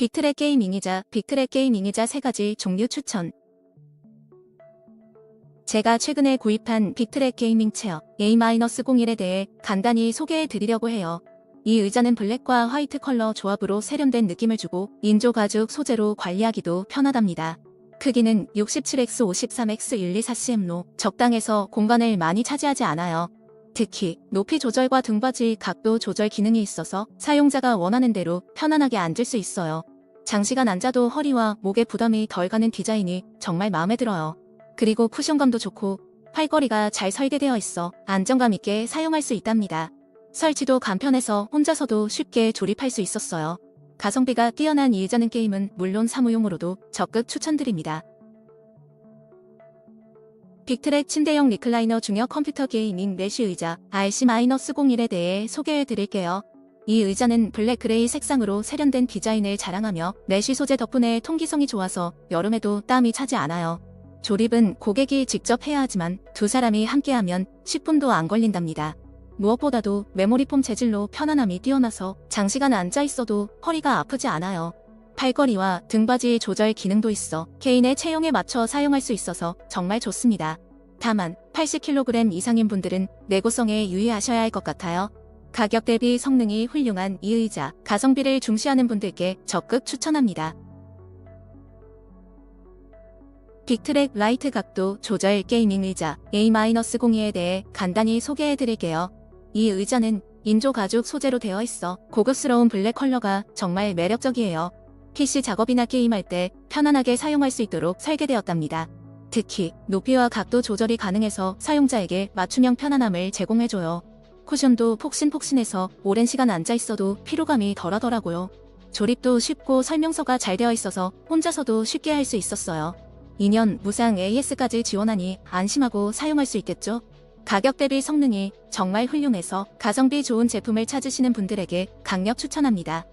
빅트랙 게이밍이자 빅트랙 게이밍이자 세 가지 종류 추천. 제가 최근에 구입한 빅트랙 게이밍 체어 A-01에 대해 간단히 소개해 드리려고 해요. 이 의자는 블랙과 화이트 컬러 조합으로 세련된 느낌을 주고 인조 가죽 소재로 관리하기도 편하답니다. 크기는 67x53x124cm로 적당해서 공간을 많이 차지하지 않아요. 특히 높이 조절과 등받이 각도 조절 기능이 있어서 사용자가 원하는 대로 편안하게 앉을 수 있어요. 장시간 앉아도 허리와 목에 부담이 덜 가는 디자인이 정말 마음에 들어요. 그리고 쿠션감도 좋고 팔걸이가 잘 설계되어 있어 안정감 있게 사용할 수 있답니다. 설치도 간편해서 혼자서도 쉽게 조립할 수 있었어요. 가성비가 뛰어난 이 의자는 게임은 물론 사무용으로도 적극 추천드립니다. 빅트랙 침대형 리클라이너 중형 컴퓨터 게이밍 메쉬 의자 RC-01에 대해 소개해 드릴게요. 이 의자는 블랙 그레이 색상으로 세련된 디자인을 자랑하며 메쉬 소재 덕분에 통기성이 좋아서 여름에도 땀이 차지 않아요. 조립은 고객이 직접 해야 하지만 두 사람이 함께하면 10분도 안 걸린답니다. 무엇보다도 메모리폼 재질로 편안함이 뛰어나서 장시간 앉아 있어도 허리가 아프지 않아요. 팔걸이와 등받이 조절 기능도 있어 개인의 체형에 맞춰 사용할 수 있어서 정말 좋습니다. 다만 80kg 이상인 분들은 내구성에 유의하셔야 할 것 같아요. 가격 대비 성능이 훌륭한 이 의자, 가성비를 중시하는 분들께 적극 추천합니다. 빅트랙 라이트 각도 조절 게이밍 의자 A-02에 대해 간단히 소개해 드릴게요. 이 의자는 인조 가죽 소재로 되어 있어 고급스러운 블랙 컬러가 정말 매력적이에요. PC 작업이나 게임할 때 편안하게 사용할 수 있도록 설계되었답니다. 특히 높이와 각도 조절이 가능해서 사용자에게 맞춤형 편안함을 제공해줘요. 쿠션도 폭신폭신해서 오랜 시간 앉아 있어도 피로감이 덜하더라고요. 조립도 쉽고 설명서가 잘 되어 있어서 혼자서도 쉽게 할 수 있었어요. 2년 무상 AS까지 지원하니 안심하고 사용할 수 있겠죠? 가격 대비 성능이 정말 훌륭해서 가성비 좋은 제품을 찾으시는 분들에게 강력 추천합니다.